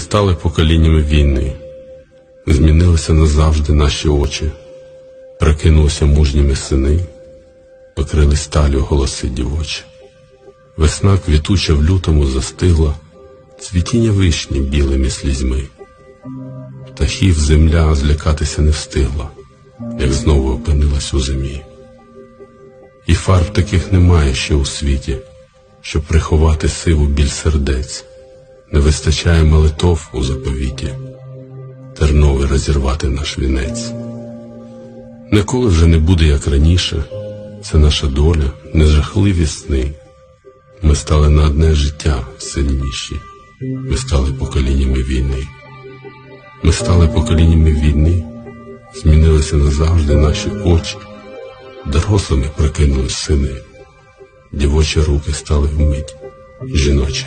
стали поколіннями війни, змінилися назавжди наші очі, прикинулися мужніми сини, покрили сталю голоси дівочі. Весна квітуча в лютому застигла, цвітіння вишні білими слізьми. Птахів земля злякатися не встигла, як знову опинилась у зимі. І фарб таких немає ще у світі, щоб приховати сиву біль сердець, не вистачає молитов у заповіті, терновий розірвати наш вінець. Ніколи вже не буде, як раніше, це наша доля, нежахливі сни. Ми стали на одне життя сильніші, ми стали поколіннями війни. Ми стали поколіннями війни, змінилися назавжди наші очі, дорослими прокинулись сини, дівочі руки стали вмить жіночі.